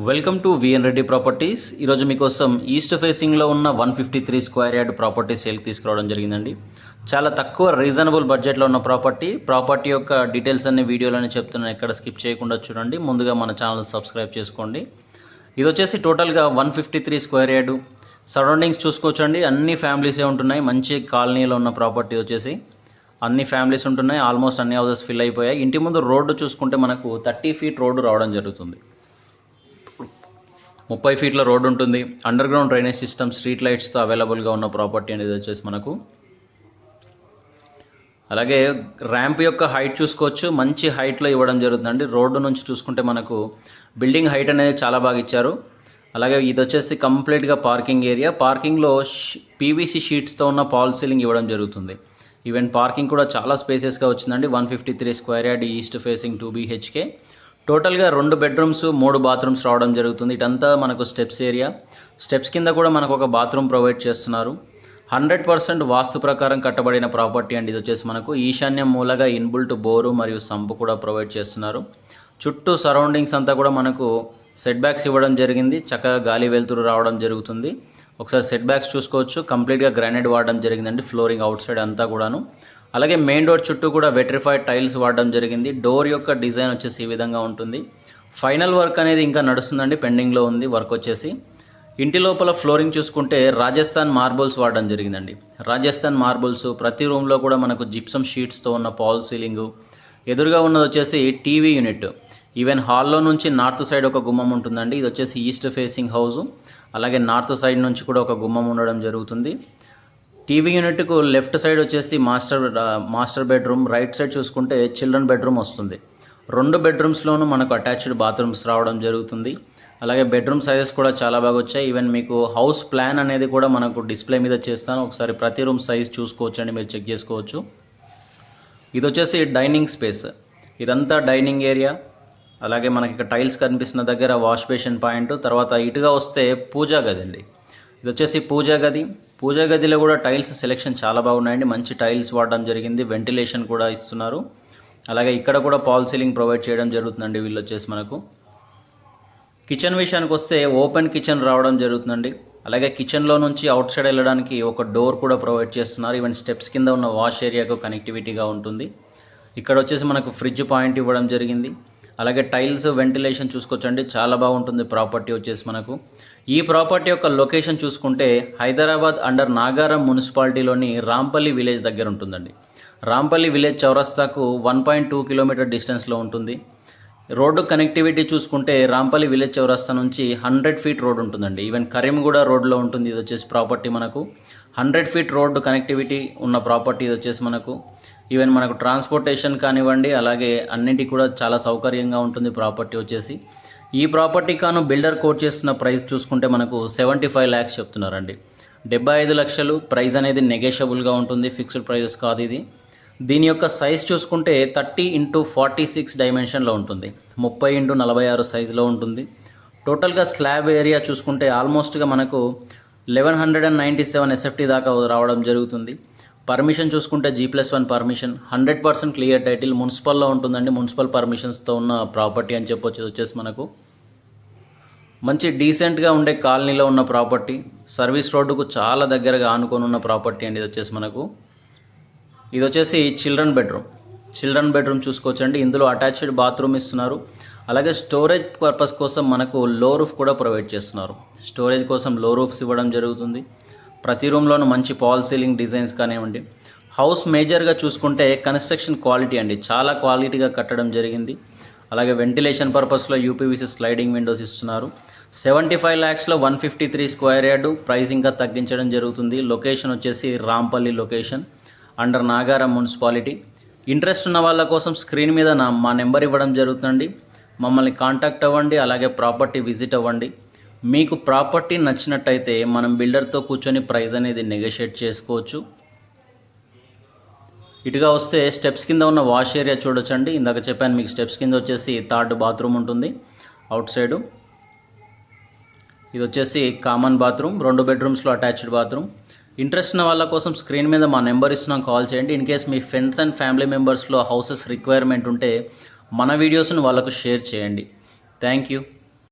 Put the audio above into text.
Welcome to VN Reddy properties ఈరోజు మీకోసం east ఫేసింగ్లో ఉన్న one fifty three square yard property సేల్కి తీసుకురావడం జరిగిందండి. చాలా తక్కువ రీజనబుల్ బడ్జెట్లో ఉన్న ప్రాపర్టీ ప్రాపర్టీ యొక్క డీటెయిల్స్ అన్ని వీడియోలోనే చెప్తున్నాను. ఎక్కడ స్కిప్ చేయకుండా చూడండి. ముందుగా మన ఛానల్ సబ్స్క్రైబ్ చేసుకోండి. ఇది వచ్చేసి టోటల్గా one fifty three square yard surroundings చూసుకోవచ్చండి. అన్ని ఫ్యామిలీసే ఉంటున్నాయి. మంచి కాలనీలో ఉన్న ప్రాపర్టీ వచ్చేసి అన్ని ఫ్యామిలీస్ ఉంటున్నాయి. ఆల్మోస్ట్ అన్ని హౌసెస్ ఫిల్ అయిపోయాయి. ఇంటి ముందు రోడ్డు చూసుకుంటే మనకు థర్టీ ఫీట్ రోడ్డు రావడం జరుగుతుంది. ముప్పై ఫీట్ల రోడ్డు ఉంటుంది. Under ground drainage system street లైట్స్తో అవైలబుల్గా ఉన్న ప్రాపర్టీ అనేది వచ్చేసి మనకు. అలాగే ర్యాంప్ యొక్క హైట్ చూసుకోవచ్చు. మంచి హైట్లో ఇవ్వడం జరుగుతుందండి. రోడ్డు నుంచి చూసుకుంటే మనకు బిల్డింగ్ హైట్ అనేది చాలా బాగా ఇచ్చారు. అలాగే ఇది వచ్చేసి కంప్లీట్గా పార్కింగ్ ఏరియా. పార్కింగ్లో పీవీసీ షీట్స్తో ఉన్న పాల్ సీలింగ్ ఇవ్వడం జరుగుతుంది. ఈవెన్ పార్కింగ్ కూడా చాలా స్పేసెస్గా వచ్చిందండి. One fifty three square yard east facing two BHK. టోటల్గా రెండు బెడ్రూమ్స్ మూడు బాత్రూమ్స్ రావడం జరుగుతుంది. ఇటంతా మనకు స్టెప్స్ ఏరియా. స్టెప్స్ కింద కూడా మనకు ఒక బాత్రూమ్ ప్రొవైడ్ చేస్తున్నారు. హండ్రెడ్ పర్సెంట్ వాస్తు ప్రకారం కట్టబడిన ప్రాపర్టీ అండి. ఇది వచ్చేసి మనకు ఈశాన్యం మూలగా ఇన్బుల్ట్ బోరు మరియు సంపు కూడా ప్రొవైడ్ చేస్తున్నారు. చుట్టూ సరౌండింగ్స్ అంతా కూడా మనకు సెట్ బ్యాక్స్ ఇవ్వడం జరిగింది. చక్కగా గాలి వెలుతురు రావడం జరుగుతుంది. ఒకసారి సెట్ బ్యాక్స్ చూసుకోవచ్చు. కంప్లీట్గా గ్రానైట్ వాడడం జరిగిందండి. ఫ్లోరింగ్ అవుట్ సైడ్ అంతా కూడాను. అలాగే మెయిన్ డోర్ చుట్టూ కూడా వెట్రిఫైడ్ టైల్స్ వాడడం జరిగింది. డోర్ యొక్క డిజైన్ వచ్చేసి ఈ విధంగా ఉంటుంది. ఫైనల్ వర్క్ అనేది ఇంకా నడుస్తుందండి పెండింగ్లో ఉంది వర్క్ వచ్చేసి. ఇంటి లోపల ఫ్లోరింగ్ చూసుకుంటే రాజస్థాన్ మార్బుల్స్ వాడడం జరిగిందండి. రాజస్థాన్ మార్బుల్స్ ప్రతి రూమ్లో కూడా మనకు జిప్సమ్ షీట్స్తో ఉన్న పాల్ సీలింగు. ఎదురుగా ఉన్నది వచ్చేసి టీవీ యూనిట్. ఈవెన్ హాల్లో నుంచి నార్త్ సైడ్ ఒక గుమ్మం ఉంటుందండి. ఇది వచ్చేసి ఈస్ట్ ఫేసింగ్ హౌస్. అలాగే నార్త్ సైడ్ నుంచి కూడా ఒక గుమ్మం ఉండడం జరుగుతుంది. టీవీ యూనిట్కు లెఫ్ట్ సైడ్ వచ్చేసి master master bedroom right side చూసుకుంటే చిల్డ్రన్ బెడ్రూమ్ వస్తుంది. రెండు బెడ్రూమ్స్లోనూ మనకు అటాచ్డ్ బాత్రూమ్స్ రావడం జరుగుతుంది. అలాగే బెడ్రూమ్ సైజెస్ కూడా చాలా బాగా వచ్చాయి. ఈవెన్ మీకు హౌస్ ప్లాన్ అనేది కూడా మనకు డిస్ప్లే మీద చేస్తాను. ఒకసారి ప్రతి రూమ్ సైజ్ చూసుకోవచ్చు అండి మీరు చెక్ చేసుకోవచ్చు. ఇది వచ్చేసి డైనింగ్ స్పేస్ ఇదంతా డైనింగ్ ఏరియా అలాగే మనకి ఇక్కడ టైల్స్ కనిపిస్తున్న దగ్గర వాష్ బేసిన్ పాయింట్ తర్వాత ఇటుగా వస్తే పూజా గది అండి. ఇది వచ్చేసి పూజా గది. పూజా గదిలో కూడా టైల్స్ సెలెక్షన్ చాలా బాగున్నాయండి. మంచి టైల్స్ వాడడం జరిగింది. వెంటిలేషన్ కూడా ఇస్తున్నారు. అలాగే ఇక్కడ కూడా పాల్ సీలింగ్ ప్రొవైడ్ చేయడం జరుగుతుందండి వీళ్ళు వచ్చేసి మనకు. కిచెన్ విషయానికి వస్తే ఓపెన్ కిచెన్ రావడం జరుగుతుందండి. అలాగే కిచెన్లో నుంచి అవుట్ సైడ్ వెళ్ళడానికి ఒక డోర్ కూడా ప్రొవైడ్ చేస్తున్నారు. ఈవెన్ స్టెప్స్ కింద ఉన్న వాష్ ఏరియాకు కనెక్టివిటీగా ఉంటుంది. ఇక్కడ వచ్చేసి మనకు ఫ్రిడ్జ్ పాయింట్ ఇవ్వడం జరిగింది. అలాగే టైల్స్ వెంటిలేషన్ చూసుకోవచ్చండి. చాలా బాగుంటుంది ప్రాపర్టీ వచ్చేసి మనకు. ఈ ప్రాపర్టీ యొక్క లొకేషన్ చూసుకుంటే హైదరాబాద్ అండర్ నాగారం మున్సిపాలిటీలోని రాంపల్లి విలేజ్ దగ్గర ఉంటుందండి. రాంపల్లి విలేజ్ చౌరస్తాకు వన్ పాయింట్ టూ కిలోమీటర్ డిస్టెన్స్లో ఉంటుంది. రోడ్డు కనెక్టివిటీ చూసుకుంటే రాంపల్లి విలేజ్ చౌరస్తా నుంచి హండ్రెడ్ ఫీట్ రోడ్ ఉంటుందండి. ఈవెన్ కరీంగూడ రోడ్లో ఉంటుంది. ఇది వచ్చేసి ప్రాపర్టీ మనకు. హండ్రెడ్ ఫీట్ రోడ్డు కనెక్టివిటీ ఉన్న ప్రాపర్టీ ఇది వచ్చేసి మనకు. ఈవెన్ మనకు ట్రాన్స్పోర్టేషన్ కానివ్వండి అలాగే అన్నింటికి కూడా చాలా సౌకర్యంగా ఉంటుంది ప్రాపర్టీ వచ్చేసి. ఈ ప్రాపర్టీ కాను బిల్డర్ కోట్ చేస్తున్న ప్రైస్ చూసుకుంటే మనకు సెవెంటీ ఫైవ్ ల్యాక్స్ చెప్తున్నారండి. డెబ్బై ఐదు లక్షలు ప్రైస్ అనేది నెగోషియబుల్గా ఉంటుంది ఫిక్స్డ్ ప్రైజెస్ కాదు ఇది. దీని యొక్క సైజ్ చూసుకుంటే థర్టీ ఇంటూ ఫార్టీ సిక్స్ డైమెన్షన్లో ఉంటుంది. ముప్పై ఇంటూ నలభై ఆరు సైజులో ఉంటుంది. టోటల్గా స్లాబ్ ఏరియా చూసుకుంటే ఆల్మోస్ట్గా మనకు eleven hundred and ninety seven SFT దాకా రావడం జరుగుతుంది. పర్మిషన్ చూసుకుంటే G plus one permission hundred percent clear title మున్సిపల్లో ఉంటుందండి. మున్సిపల్ పర్మిషన్స్తో ఉన్న ప్రాపర్టీ అని చెప్పొచ్చు. వచ్చేసి మనకు మంచి డీసెంట్గా ఉండే కాలనీలో ఉన్న ప్రాపర్టీ. సర్వీస్ రోడ్డుకు చాలా దగ్గరగా ఆనుకొని ఉన్న ప్రాపర్టీ అండి. ఇది వచ్చేసి మనకు ఇది వచ్చేసి చిల్డ్రన్ బెడ్రూమ్. చిల్డ్రన్ బెడ్రూమ్ చూసుకోవచ్చండి. ఇందులో అటాచ్డ్ బాత్రూమ్ ఇస్తున్నారు. అలాగే స్టోరేజ్ పర్పస్ కోసం మనకు లో రూఫ్ కూడా ప్రొవైడ్ చేస్తున్నారు. స్టోరేజ్ కోసం లో రూఫ్స్ ఇవ్వడం జరుగుతుంది. ప్రతి రూమ్లోనూ మంచి పాల్ సీలింగ్ డిజైన్స్ కానివ్వండి. హౌస్ మేజర్గా చూసుకుంటే కన్స్ట్రక్షన్ క్వాలిటీ అండి. చాలా క్వాలిటీగా కట్టడం జరిగింది. అలాగే వెంటిలేషన్ పర్పస్లో యూపీవీసీ స్లైడింగ్ విండోస్ ఇస్తున్నారు. Seventy five ల్యాక్స్లో one fifty three square yard price ఇంకా తగ్గించడం జరుగుతుంది. లొకేషన్ వచ్చేసి Rampalli location under Nagaram municipality interest ఉన్న వాళ్ళ కోసం స్క్రీన్ మీద నా మా నెంబర్ ఇవ్వడం జరుగుతుందండి. మమ్మల్ని కాంటాక్ట్ అవ్వండి అలాగే ప్రాపర్టీ విజిట్ అవ్వండి. మీకు ప్రాపర్టీ నచ్చినట్టయితే మనం బిల్డర్తో కూర్చొని ప్రైస్ అనేది నెగోషియేట్ చేసుకోవచ్చు. ఇటుగా వస్తే స్టెప్స్ కింద ఉన్న వాష్ ఏరియా చూడొచ్చండి. ఇందాక చెప్పాను మీకు స్టెప్స్ కింద వచ్చేసి థర్డ్ బాత్రూమ్ ఉంటుంది. అవుట్ సైడు ఇది వచ్చేసి కామన్ బాత్రూమ్ రెండు బెడ్రూమ్స్లో అటాచ్డ్ బాత్రూమ్ ఇంట్రెస్ట్ ఉన్న వాళ్ళ కోసం స్క్రీన్ మీద మా నెంబర్ ఇస్తున్నాం కాల్ చేయండి. ఇన్ కేస్ మీ ఫ్రెండ్స్ అండ్ ఫ్యామిలీ మెంబర్స్లో హౌసెస్ రిక్వైర్మెంట్ ఉంటే మన వీడియోస్ను వాళ్ళకు షేర్ చేయండి. Thank you